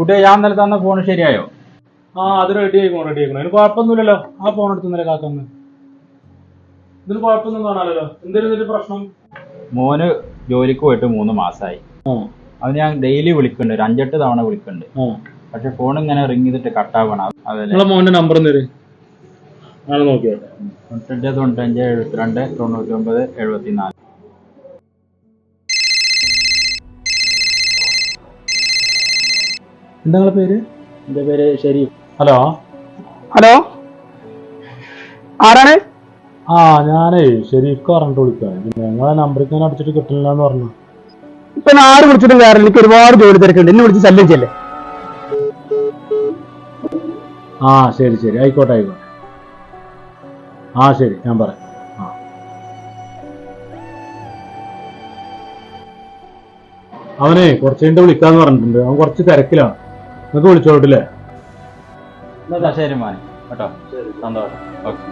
കുട്ടിയെ ഞാൻ ഇന്നലെ തന്ന ഫോൺ ശരിയായോ? ആ അത് റെഡി ആയിക്കോ റെഡി ആയിക്കോ അതിന് കുഴപ്പമൊന്നുമില്ലല്ലോ. ആ ഫോൺ എടുത്ത് ഇന്നലെ കാക്കന്ന് ഇതിന് കുഴപ്പമൊന്നും കാണാലോ എന്തെങ്കിലും ഇതിന്റെ പ്രശ്നം? മോന് ജോലിക്ക് പോയിട്ട് മൂന്ന് മാസമായി അത് ഞാൻ ഡെയിലി വിളിക്കുന്നുണ്ട്. ഒരു അഞ്ചെട്ട് തവണ വിളിക്കുന്നുണ്ട്. പക്ഷെ ഫോൺ ഇങ്ങനെ റിങ് ചെയ്തിട്ട് കട്ടാവണം അതല്ലേ? മോന്റെ നമ്പർ തരും. തൊണ്ണൂറ്റഞ്ച് തൊണ്ണൂറ്റഞ്ച് എഴുപത്തിരണ്ട് തൊണ്ണൂറ്റി ഒമ്പത് എഴുപത്തിനാല്. എന്താ നിങ്ങളെ പേര്? എന്റെ പേര് ഷെരീഫ്. ഹലോ? ഹലോ? ആരാണ്? ആ ഞാനേ ഷെരീഫ് പറഞ്ഞിട്ട് വിളിക്കാം ഞങ്ങളെ നമ്പർക്ക് ഞാൻ അടിച്ചിട്ട് കിട്ടില്ല എന്ന് പറഞ്ഞു. ഇപ്പൊ ഞാൻ ആര് വിളിച്ചിട്ടും വേറെ എനിക്ക് ഒരുപാട് ജോലി തിരക്കുണ്ട്. എന്നെ വിളിച്ച് ശല്യം ചെയ്യല്ലേ? ആ ശരി ശരി. ആയിക്കോട്ടെ ആയിക്കോട്ടെ. ആ ശരി. ഞാൻ പറയാം. ആ. അവനെ കുറച്ച് കഴിഞ്ഞിട്ട് വിളിക്കാന്ന് പറഞ്ഞിട്ടുണ്ട്. അവൻ കുറച്ച് തിരക്കിലാണ്. നിങ്ങൾക്ക് വിളിച്ചോട്ടില്ലേ ശരി മാനി. കേട്ടോ? സന്തോഷം. ഓക്കെ.